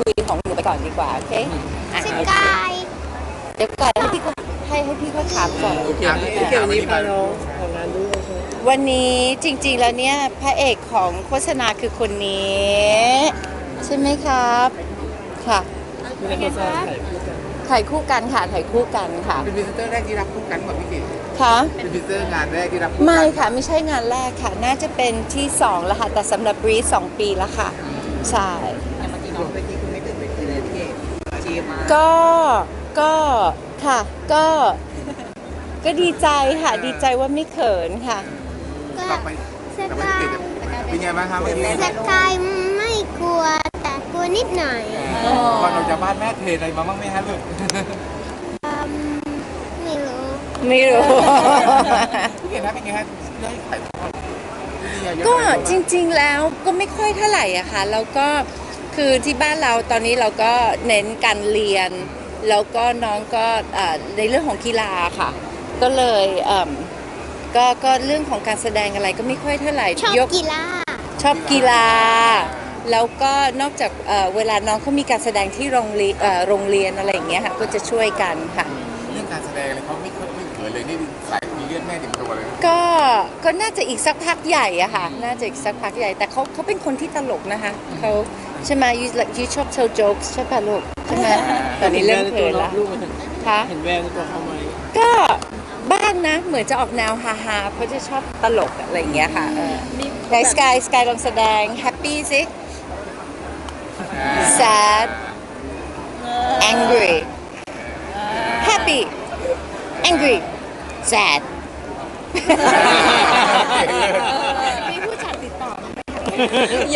คุยของหนูไปก่อนดีกว่า โอเคอะสกายเดี๋ยวก่อนให้พี่เขาให้ให้พี่เขาถามก่อนโอเคพี่เกลวันนี้พาน้องออกงานด้วยใช่ไหมวันนี้จริงๆแล้วเนี่ยพระเอกของโฆษณาคือคนนี้ ใช่ไหมครับ ค่ะมีนักโฆษณาถ่ายคู่กันถ่ายคู่กันค่ะถ่ายคู่กันค่ะเป็นพรีเซนเตอร์แรกที่รับคู่กันกับพี่เก๋ค่ะเป็นพรีเซนเตอร์งานแรกที่รับคู่กันไม่ค่ะไม่ใช่งานแรกค่ะ น่าจะเป็นที่สองแล้วค่ะแต่สำหรับบรีสองปีแล้วค่ะ ใช่ ก็ก็ค่ะก็ก็ดีใจค่ะดีใจว่าไม่เขินค่ะ ก็ต่อไปสต่อไปกายพี่เก๋จะเป็นไงบ้างคะเมื่อกี้สกายไม่กลัวแต่กลัวนิดหน่อยก่อนออกจากบ้านแม่เทอะไรมาบ้างไหมฮะลูกอืมไม่รู้ไม่รู้ พี่เก๋นะเป็นไงฮะได้ถ่ายทอดวิทยาเยอะก็เลยจริงๆแล้วก็ไม่ค่อยเท่าไหร่อะค่ะแล้วก็ คือที่บ้านเราตอนนี้เราก็เน้นการเรียน แล้วก็น้องก็เอ่อในเรื่องของกีฬาค่ะ ก็เลยเอิ่มก็ก็เรื่องของการแสดงอะไรก็ไม่ค่อยเท่าไหร่ชอบยกกีฬาชอบกีฬา แล้วก็นอกจากเอ่อเวลาน้องเขามีการแสดงที่โรงเรียนเอ่อโรงเรียนอะไรอย่างเงี้ยค่ะก็จะช่วยกันค่ะเรื่องการแสดงอะไรเขาไม่ค่อยไม่เขินเลยนี่สายมีเลือดแม่เต็มตัวเลยก็ก็น่าจะอีกสักพักใหญ่อะค่ะน่าจะอีกสักพักใหญ่ แต่เขาเขาเป็นคนที่ตลกนะคะเขา ใช่ไหมยูยูชอบเทลโจ๊กใช่ป่ะลูกใช่ไหมตอนนี้เริ่มในเขิตัวนน้อละงลูกไหมคะเห็นแววในตัวเขาไหมก็บ้างนะเหมือนจะออกแนวฮาฮาๆเพราะจะชอบตลกอะไรอย่างเงี้ยค่ะเออไหนสกายสกายลองแสดงแฮปปี้สิ sad angry happy angry sad มีผู้จัดติดต่อ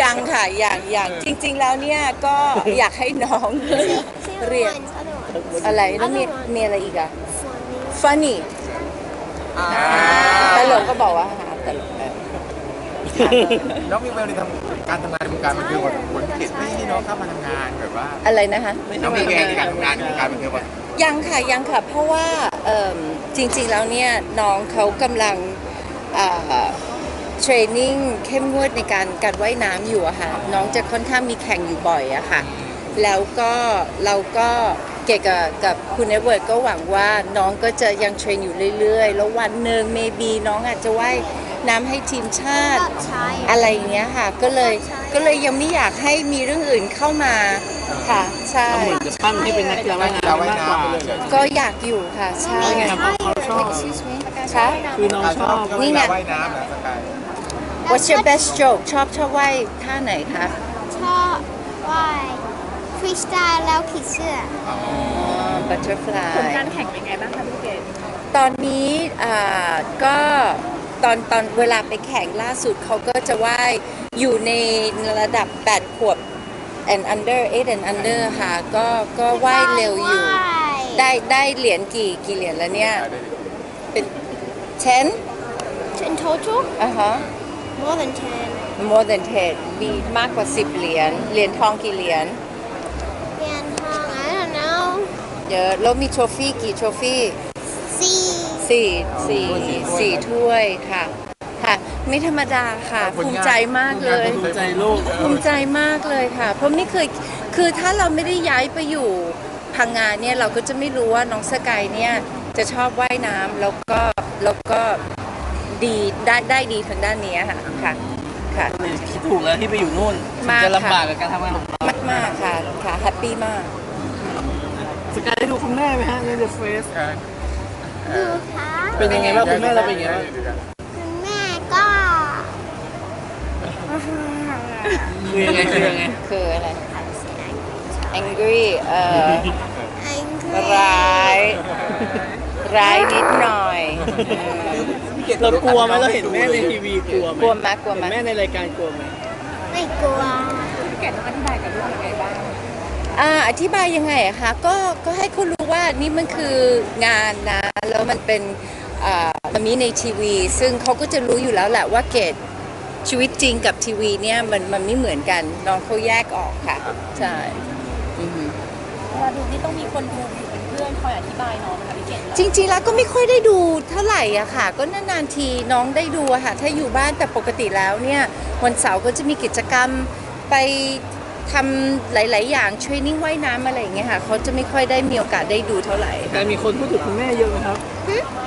ยังค่ะยังยังจริง ๆ แล้วเนี่ยก็อยากให้น้องเรียนอะไรแล้วมีมีอะไรอีกอะ funny ตลกก็บอกว่าหาตลกน้องมีแววในทำการทำงานในวงการบันเทิงพอสมควรพี่เก๋ไม่ให้น้องเข้ามาทำงานแบบว่าอะไรนะคะน้องมีแววในการทำงานในวงการบันเทิงพอยังค่ะยังค่ะเพราะว่าเอิ่มจริงๆแล้วเนี่ยน้องเขากำลัง เทรนนิ่งเข้มงวดในการการว่ายน้ำอยู่อะค่ะ น้องจะค่อนข้างมีแข่งอยู่บ่อยอะค่ะ แล้วก็เราก็เกี่ยวกับกับคุณเอเวิร์ดก็หวังว่าน้องก็จะยังเทรนอยู่เรื่อยๆ แล้ววันหนึ่ง maybe น้องอาจจะว่ายน้ำให้ทีมชาติใช่อะไรอย่างเงี้ยค่ะ ก็เลยก็เลยยังไม่อยากให้มีเรื่องอื่นเข้ามาค่ะ ใช่ก็เหมือนจะปั้นให้เป็นนักกีฬาว่ายเราน้ำว่ายมากกว่าน้ำไปเลยก็อยากอยู่ค่ะ ใช่ไงครับเขาชอบค่ะคือน้องชอบนี่ไงว่ายน้ำนะสกาย What's your best stroke ชอบชอบว่ายท่าไหนคะชอบว่ายฟรีสไตล์แล้วผีเสื้อ butterfly ผลการแข่งเป็นไงบ้างคะพี่เกดตอนนี้อ่าก็ตอนตอนเวลาไปแข่งล่าสุดเขาก็จะว่ายอยู่ในระดับ 8 ขวบ and under 8 and under ค่ะก็ก็ว่ายเร็วอยู่ได้ได้เหรียญกี่กี่เหรียญแล้วเนี่ย เป็น 10 In total อะฮะ more than 10 more than 10มีมากกว่า 10 เหรียญ เหรียญทองกี่เหรียญเรียนทอง I don't know เยอะ แล้วมีโทรฟี่กี่โทรฟี่สี่สี่สี่สี่ถ้วยค่ะ ค่ะ ไม่ธรรมดาค่ะผลงานภูมิใจมากเลย ภูมิใจลูกภูมิใจมากเลยค่ะ เพราะไม่เคย คือถ้าเราไม่ได้ย้ายไปอยู่พังงานเนี่ยเราก็จะไม่รู้ว่าน้องสกายเนี่ยจะชอบว่ายน้ำแล้วก็แล้วก็ ดีได้ได้ดีทางด้านนี้ค่ะค่ะค่ะคิดถูกแล้วที่ไปอยู่นู่นมากจะค่ะลำบากกับการทำงานของเรามากมากๆค่ะค่ะแฮปปี้มากสกายได้ดูคุณแม่ไหมฮะใน The Face ดูค่ะเป็นยังไงบ้างคุณแม่เราเป็นยังไงบ้างคุณแม่ก็คือยังไงคือยังไงคืออะไร angry เอ่อไอ้ร้าย ร้ายนิดหน่อยเออ เรากลัวไหมเราเห็นแม่ในทีวีกลัวไหมกลัวไหมกลัวไหม เห็นแม่ในรายการกลัวไหมไม่กลัวพี่เกดต้องอธิบายกับลูกยังไงบ้างอ่าอธิบายยังไงอะคะก็ก็ให้เขารู้ว่านี่มันคืองานนะแล้วมันเป็นอ่ามันมีในทีวี ซึ่งเขาก็จะรู้อยู่แล้วแหละว่าเกดชีวิตจริงกับทีวีเนี่ยมันมันไม่เหมือนกันน้องเขาแยกออกค่ะ ใช่อือฮึเวลาดูนี่ต้องมีคนดูอยู่เป็นเพื่อนคอยอธิบายน้องนะคะพี่เกดจริงๆแล้วก็ไม่ค่อยได้ดูเท่าไหร่อะค่ะ ก็นานๆทีน้องได้ดูอะค่ะ ถ้าอยู่บ้านแต่ปกติแล้วเนี่ยวันเสาร์ก็จะมีกิจกรรมไปทำหลาย ๆ อย่างเทรนนิ่งว่ายน้ำอะไรอย่างเงี้ยค่ะเขาจะไม่ค่อยได้มีโอกาสได้ดูเท่าไหร่แต่มีคนพูดถึงคุณแม่เยอะไหมครับ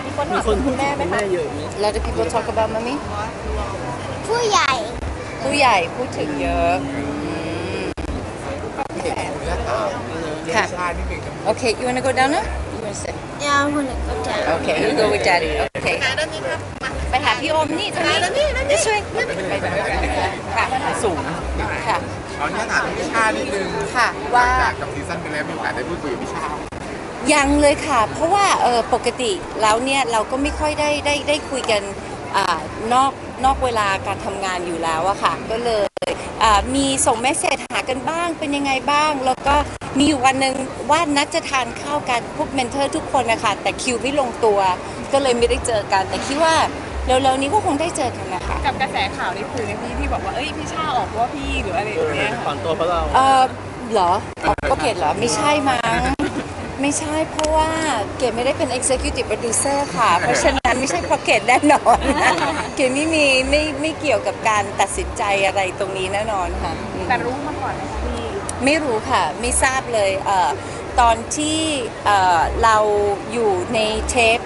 มีคนมีถามคนพูคุดณถึแม่งไหมคุณคะแม่เยอะไหมเราจะ people talk about mommy ผู้ใหญ่ ผู้ใหญ่พูดถึงเยอะพี่เด็กคุณแม่ถามค่ะชาตินิดนึง ครับโอเค you wanna go down now you wanna sit Yeah I wanna go down okay you go with daddy okay ไปหาพี่โอมนี่ทางนี้นี่ช่วยไปค่ะสูงค่ะเอาเนี้ยถามพี่ชาตินิดนึงค่ะหลัว่างจากกับซีซั่นไปแล้วมีโอกาสได้พูดคุยกับพี่ชาติยังเลยค่ะ เพราะว่าเออปกติแล้วเนี่ยเราก็ไม่ค่อยได้ได้ได้คุยกันอานอกนอกเวลาการทำงานอยู่แล้วอะค่ะ ก็เลย อ่ามีส่งเมสเซจหากันบ้างเป็นยังไงบ้าง แล้วก็มีอยู่วันหนึ่งว่านัดจะทานข้าวกันพวกเมนเทอร์ทุกคนนะคะแต่คิวไม่ลงตัว ก็เลยไม่ได้เจอกัน แต่คิดว่าเร็วๆนี้ก็คงได้เจอกันนะคะ กับกระแสข่าวในคุยในพี่ที่บอกว่าเอ้ยพี่ชาออกเพราะว่าพี่หรืออะไรอย่างเงี้ยถอนตัวเพราะเราเออเหรอออกก็เกตเหรอไม่ใช่มั้ง ไม่ใช่เพราะว่าเกดไม่ได้เป็น executive producer ค่ะ เพราะฉะนั้นไม่ใช่เพราะเกดแน่นอนเกดไม่มีไม่ไม่เกี่ยวกับการตัดสินใจอะไรตรงนี้แน่นอนค่ะอืมแต่รู้มาก่อนนะคะพี่ไม่รู้ค่ะ ไม่ทราบเลยเอ่อตอนที่เอ่อเราอยู่ในเทป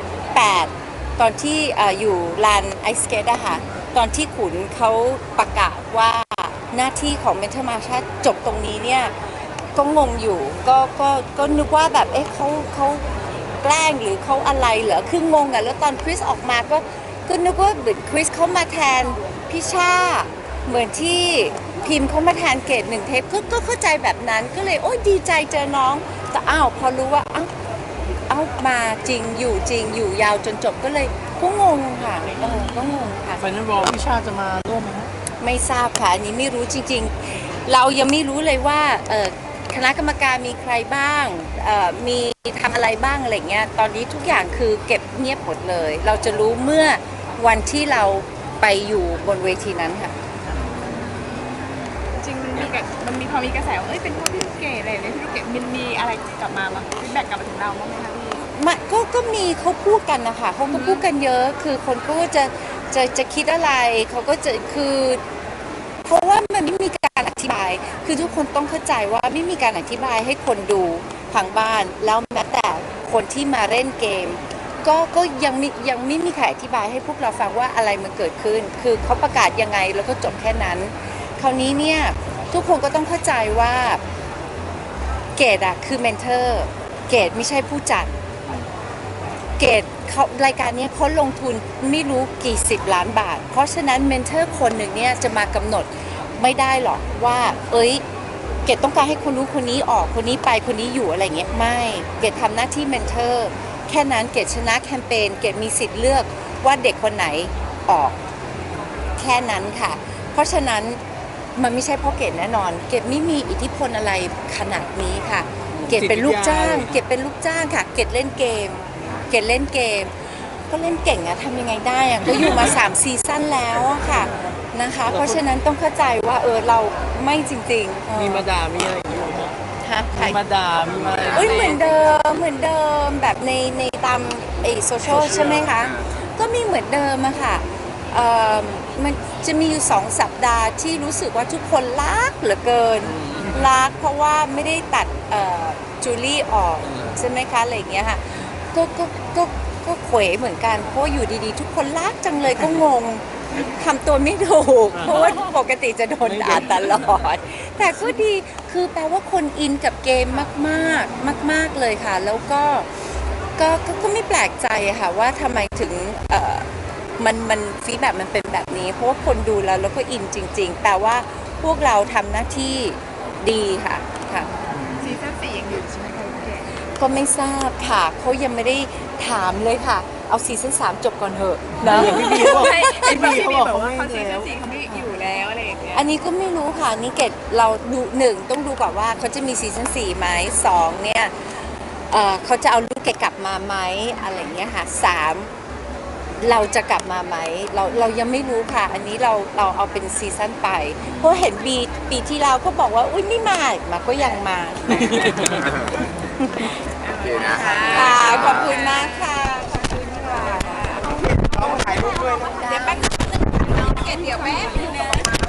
8 ตอนที่เอ่ออยู่ลานไอสเกตอะค่ะ ตอนที่ขุนเขาประกาศว่าหน้าที่ของเมนเทอร์มาชาจบตรงนี้เนี่ย ก็งงอยู่ ก็ก็ก็นึกว่าแบบเอ๊ะเขาเขาแกล้งหรือเขาอะไรเหรอคืองงอะแล้วตอนคริสออกมาก็ก็นึกว่าเหมือนคริสเขามาแทนพี่ชาเหมือนที่พิมพ์เขามาแทนเกตหนึ่งเทปก็ก็เข้าใจแบบนั้นก็เลยโอ้ยดีใจเจอน้องแต่อ้าวพอรู้ว่าอ้าวเอ้ามาจริงอยู่จริงอยู่ยาวจนจบก็เลยก็งงค่ะเออก็งงค่ะ ไฟนอลบอลพี่ชาติจะมาร่วมไหมครับ ไม่ทราบค่ะอันนี้ไม่รู้จริงๆ เรายังไม่รู้เลยว่าเอ่อ คณะกรรมการมีใครบ้างเอ่อมีทำอะไรบ้างอะไรเงี้ยตอนนี้ทุกอย่างคือเก็บเงียบหมดเลย เราจะรู้เมื่อวันที่เราไปอยู่บนเวทีนั้นค่ะจริงมันมีกับมันมีพอมีกระแสว่าเอ้ยเป็นพวกพี่ลูกเกดอะไรอย่างเงี้ยพี่ลูกเกดมันมีอะไรกลับมาบ้างฟีดแบ็กกลับมาถึงเราบ้างไหมคะพี่มาก็ก็มีเขาพูดกันนะคะเขาก็พูดกันเยอะ คือคนก็จะจะจะคิดอะไรเขาก็จะคือ เพราะว่า ต้องเข้าใจว่าไม่มีการอธิบายให้คนดูทางบ้าน แล้วแม้แต่คนที่มาเล่นเกม ก็ก็ยังไม่ยังไม่มีใครอธิบายให้พวกเราฟังว่าอะไรมันเกิดขึ้น คือเขาประกาศยังไงแล้วก็จบแค่นั้น คราวนี้เนี่ยทุกคนก็ต้องเข้าใจว่าเกดอะคือเมนเทอร์เกดไม่ใช่ผู้จัดเกดเขารายการนี้เขาลงทุนไม่รู้กี่สิบล้านบาท เพราะฉะนั้นเมนเทอร์คนหนึ่งเนี่ยจะมากำหนดไม่ได้หรอกว่า เอ้ย เกดต้องการให้คนนู้คนนี้ออกคนนี้ไปคนนี้อยู่อะไรเงี้ยไม่ เกดทำหน้าที่เมนเทอร์แค่นั้นเกดชนะแคมเปญเกดมีสิทธิ์เลือกว่าเด็กคนไหนออก แค่นั้นค่ะ เพราะฉะนั้นมันไม่ใช่เพราะเกดแน่นอน เกดไม่มีอิทธิพลอะไรขนาดนี้ค่ะ เกดเป็นลูกจ้าง เกดเป็นลูกจ้างค่ะ เกดเล่นเกม เกดเล่นเกม ก็เล่นเก่งอะทำยังไงได้อะก็อยู่มา 3 ซีซั่นแล้วอะค่ะนะคะ เพราะฉะนั้นต้องเข้าใจว่าเออเราไม่จริงๆเออมีมาด่ามีอะไรอย่างเงี้ยไหมฮะใคร มีมาด่ามีมาอะไรเอ้ยเหมือนเดิมเหมือนเดิมแบบในในตามไอโซเชียลใช่ไหมคะ ก็มีเหมือนเดิมอะค่ะเอ่อมันจะมีอยู่สองสัปดาห์ที่รู้สึกว่าทุกคนรักเหลือเกิน รักเพราะว่าไม่ได้ตัดเอ่อจูลี่ออก ใช่ไหมคะอะไรอย่างเงี้ยค่ะก็ก็ก็ ก็เขวเหมือนกันเพราะว่าอยู่ดีๆ ทุกคนรักจังเลยก็งงทำตัวไม่ถูกเพราะว่าปกติจะโดนด่าตลอด แต่ก็ดีคือแปลว่าคนอินกับเกมมากๆ มาก ๆเลยค่ะ แล้วก็ก็ก็ก็ไม่แปลกใจอะค่ะว่าทำไมถึงเอ่อมันมันฟีดแบบมันเป็นแบบนี้ เพราะว่าคนดูแล้วแล้วก็อินจริง ๆ แต่ว่าพวกเราทำหน้าที่ดีค่ะค่ะซีซั่นสี่ยังอยู่ใช่ไหมคะพี่เกดก็ไม่ทราบค่ะเขายังไม่ได้ถามเลยค่ะ เอาซีซั่นสามจบก่อนเถอะนะอย่างพี่บีเขาบอกไอ้ไอ้บีพี่เขาบีบอกบอกเขาว่าไม่เขาซีแล้ซั่นวสี่เขาไม่อยู่แล้วอะไรอย่างเงี้ยอันนี้ก็ไม่รู้ค่ะนี่เกดเราดูหนึ่งต้องดูก่อนว่าเขาจะมีซีซั่นสี่ไหมสองเนี่ยเอ่อเขาจะเอาลูกเกดกลับมาไหมอะไรอย่างเงี้ยค่ะสามเราจะกลับมาไหมเราเรายังไม่รู้ค่ะ อันนี้เราเราเอาเป็นซีซั่นไป เพราะเห็นบีปีที่แล้วก็บอกว่า อุ้ยไม่มามาก็ยังมา โอเคนะค่ะ ขอบคุณมากค่ะ ขอบคุณค่ะ ต้องถ่ายรูปด้วยนะ เดี๋ยวแป๊บนึงเกดเดี๋ยวแป๊บนึงนะ